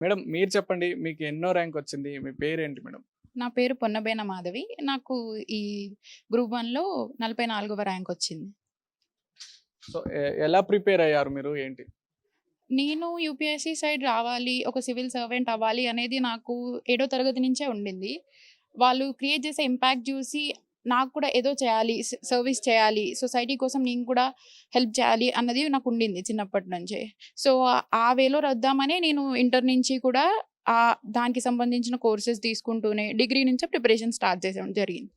Madam మీరు చెప్పండి మీకు ఎన్నో ర్యాంక్ వచ్చింది మీ పేరేంటి మేడం? నా పేరు పొన్నబేన మాధవి. నాకు ఈ గ్రూప్ వన్లో నలభై నాలుగవ ర్యాంక్ వచ్చింది. సో ఎలా ప్రిపేర్ అయ్యారు మీరు ఏంటి? నేను యూపీఎస్సీ సైడ్ రావాలి ఒక సివిల్ సర్వెంట్ అవ్వాలి అనేది నాకు ఏడో తరగతి నుంచే ఉండింది. వాళ్ళు క్రియేట్ చేసే ఇంపాక్ట్ చూసి నాకు కూడా ఏదో చేయాలి సర్వీస్ చేయాలి సొసైటీ కోసం నేను కూడా హెల్ప్ చేయాలి అన్నది నాకు ఉండింది చిన్నప్పటి నుంచే. సో ఆ వేలో వద్దామనే నేను ఇంటర్ నుంచి కూడా ఆ దానికి సంబంధించిన కోర్సెస్ తీసుకుంటూనే డిగ్రీ నుంచే ప్రిపరేషన్ స్టార్ట్ చేసాం జరిగింది.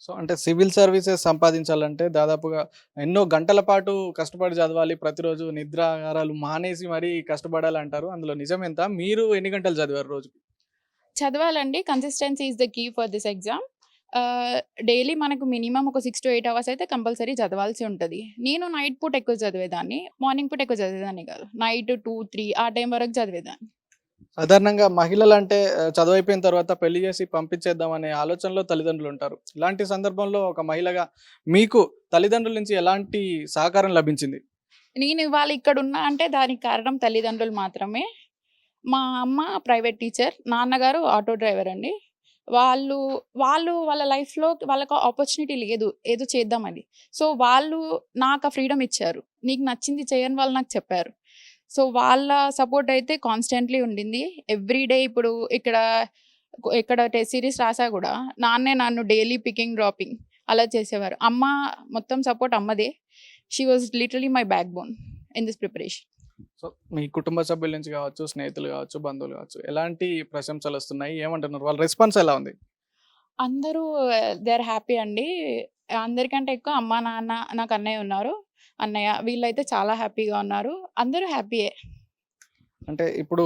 సో అంటే సివిల్ సర్వీసెస్ సంపాదించాలంటే దాదాపుగా ఎన్నో గంటల పాటు కష్టపడి చదవాలి ప్రతిరోజు నిద్రాహారాలు మానేసి మరీ కష్టపడాలి అంటారు. అందులో నిజం ఎంత మీరు ఎన్ని గంటలు చదివారు రోజు చదవాలండి. Consistency is the key for this exam daily మనకు మినిమం ఒక సిక్స్ టు ఎయిట్ అవర్స్ అయితే కంపల్సరీ చదవాల్సి ఉంటుంది. నేను నైట్ పూట ఎక్కువ చదివేదాన్ని మార్నింగ్ పూట ఎక్కువ చదివేదాన్ని కాదు. నైట్ టూ త్రీ ఆ టైం వరకు చదివేదాన్ని. సాధారణంగా మహిళలు అంటే ఆ, చదువు అయిపోయిన తర్వాత పెళ్ళి చేసి పంపించేద్దాం అనే ఆలోచనలో తల్లిదండ్రులు ఉంటారు. ఇలాంటి సందర్భంలో ఒక మహిళగా మీకు తల్లిదండ్రుల నుంచి ఎలాంటి సహకారం లభించింది? నేను ఇవాళ ఇక్కడ ఉన్నా అంటే దానికి కారణం తల్లిదండ్రులు మాత్రమే. మా అమ్మ ప్రైవేట్ టీచర్ నాన్నగారు ఆటో డ్రైవర్ అండి. వాళ్ళు వాళ్ళు వాళ్ళ లైఫ్లో వాళ్ళకు ఆపర్చునిటీ లేదు. ఏదో చేద్దామని సో వాళ్ళు నాకు ఆ ఫ్రీడమ్ ఇచ్చారు. నీకు నచ్చింది చేయని వాళ్ళు నాకు చెప్పారు. సో వాళ్ళ సపోర్ట్ అయితే కాన్స్టెంట్లీ ఉండింది. ఎవ్రీ డే ఇప్పుడు ఇక్కడ ఇక్కడ టెస్ట్ సిరీస్ రాసా కూడా నాన్నే నన్ను డైలీ పికింగ్ డ్రాపింగ్ అలా చేసేవారు. అమ్మ మొత్తం support అమ్మదే. She was literally my backbone in this preparation. So మీ కుటుంబ సభ్యుల నుంచి కావచ్చు స్నేహితులు కావచ్చు బంధువులు కావచ్చు ఎలాంటి ప్రశంసలు వస్తున్నాయి? ఏమంటున్నారు? వాళ్ళ రెస్పాన్స్ ఎలా ఉంది? అందరూ దే ఆర్ హ్యాపీ అండి. అందరికంటే ఎక్కువ అమ్మ నాన్న నాకు అన్నయ్య ఉన్నారు. అన్నయ్య వీళ్ళైతే చాలా హ్యాపీగా ఉన్నారు. అందరూ హ్యాపీయే. అంటే ఇప్పుడు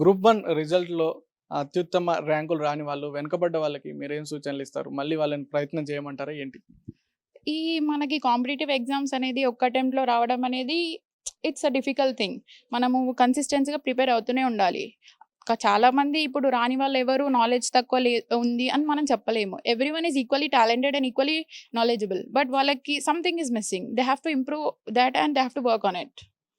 గ్రూప్ వన్ రిజల్ట్లో అత్యుత్తమ ర్యాంకులు రాని వాళ్ళు వెనుకబడ్డ వాళ్ళకి మీరేం సూచనలు ఇస్తారు? మళ్ళీ వాళ్ళని ప్రయత్నం చేయమంటారా? ఏంటి? ఈ మనకి కాంపిటేటివ్ ఎగ్జామ్స్ అనేది ఒక్క అటెంప్ట్లో రావడం అనేది ఇట్స్ అ డిఫికల్ట్ థింగ్. మనము కన్సిస్టెన్సీగా ప్రిపేర్ అవుతూనే ఉండాలి. చాలా మంది ఇప్పుడు రాని వాళ్ళు ఎవరు నాలెడ్జ్ తక్కువ లే ఉంది అని మనం చెప్పలేము. Everyone is equally talented and equally knowledgeable. But వాళ్ళకి something is missing. They have to improve that and they have to work on it.